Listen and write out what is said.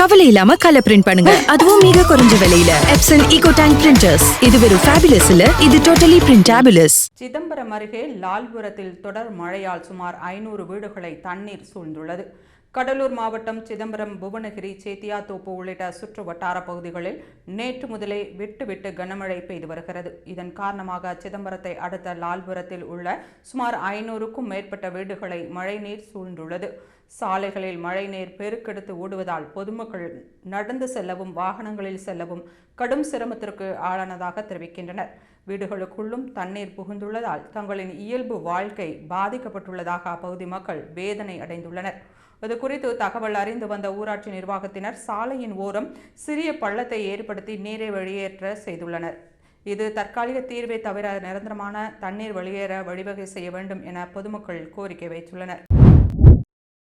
கவலை இல்லாம colour print பண்ணுங்க. அதுவும் மிக குறைஞ்ச விலையில. எப்சன் ஈகோ டேங்க் பிரிண்டர்ஸ் இது வெறும் ஃபேபிலஸ் இல்ல இது டோட்டலி பிரிண்டாபிலஸ் சிதம்பரம் அருகே லால்புரத்தில் தொடர் மழையால் சுமார் ஐநூறு வீடுகளை தண்ணீர் சூழ்ந்துள்ளது. கடலூர் மாவட்டம் சிதம்பரம் புவனகிரி சேத்தியாத்தோப்பு உள்ளிட்ட சுற்று வட்டார பகுதிகளில் நேற்று முதலே விட்டு விட்டு கனமழை பெய்து வருகிறது. இதன் காரணமாக சிதம்பரத்தை அடுத்த லால்புரத்தில் உள்ள சுமார் ஐநூறுக்கும் மேற்பட்ட வீடுகளை மழைநீர் சூழ்ந்துள்ளது. சாலைகளில் மழைநீர் பெருக்கெடுத்து ஓடுவதால் பொதுமக்கள் நடந்து செல்லவும் வாகனங்களில் செல்லவும் கடும் சிரமத்திற்கு ஆளானதாக தெரிவிக்கின்றனர். வீடுகளுக்குள்ளும் தண்ணீர் புகுந்துள்ளதால் தங்களின் இயல்பு வாழ்க்கை பாதிக்கப்பட்டுள்ளதாக அப்பகுதி மக்கள் வேதனை அடைந்துள்ளனர். இது குறித்து தகவல் அறிந்து வந்த ஊராட்சி நிர்வாகத்தினர் சாலையின் ஓரம் சிறிய பள்ளத்தை ஏற்படுத்தி நீரை வெளியேற்ற செய்துள்ளனர். இது தற்காலிக தீர்வை தவிர நிரந்தரமான தண்ணீர் வெளியேற வழிவகை செய்ய வேண்டும் என பொதுமக்கள் கோரிக்கை வைத்துள்ளனர்.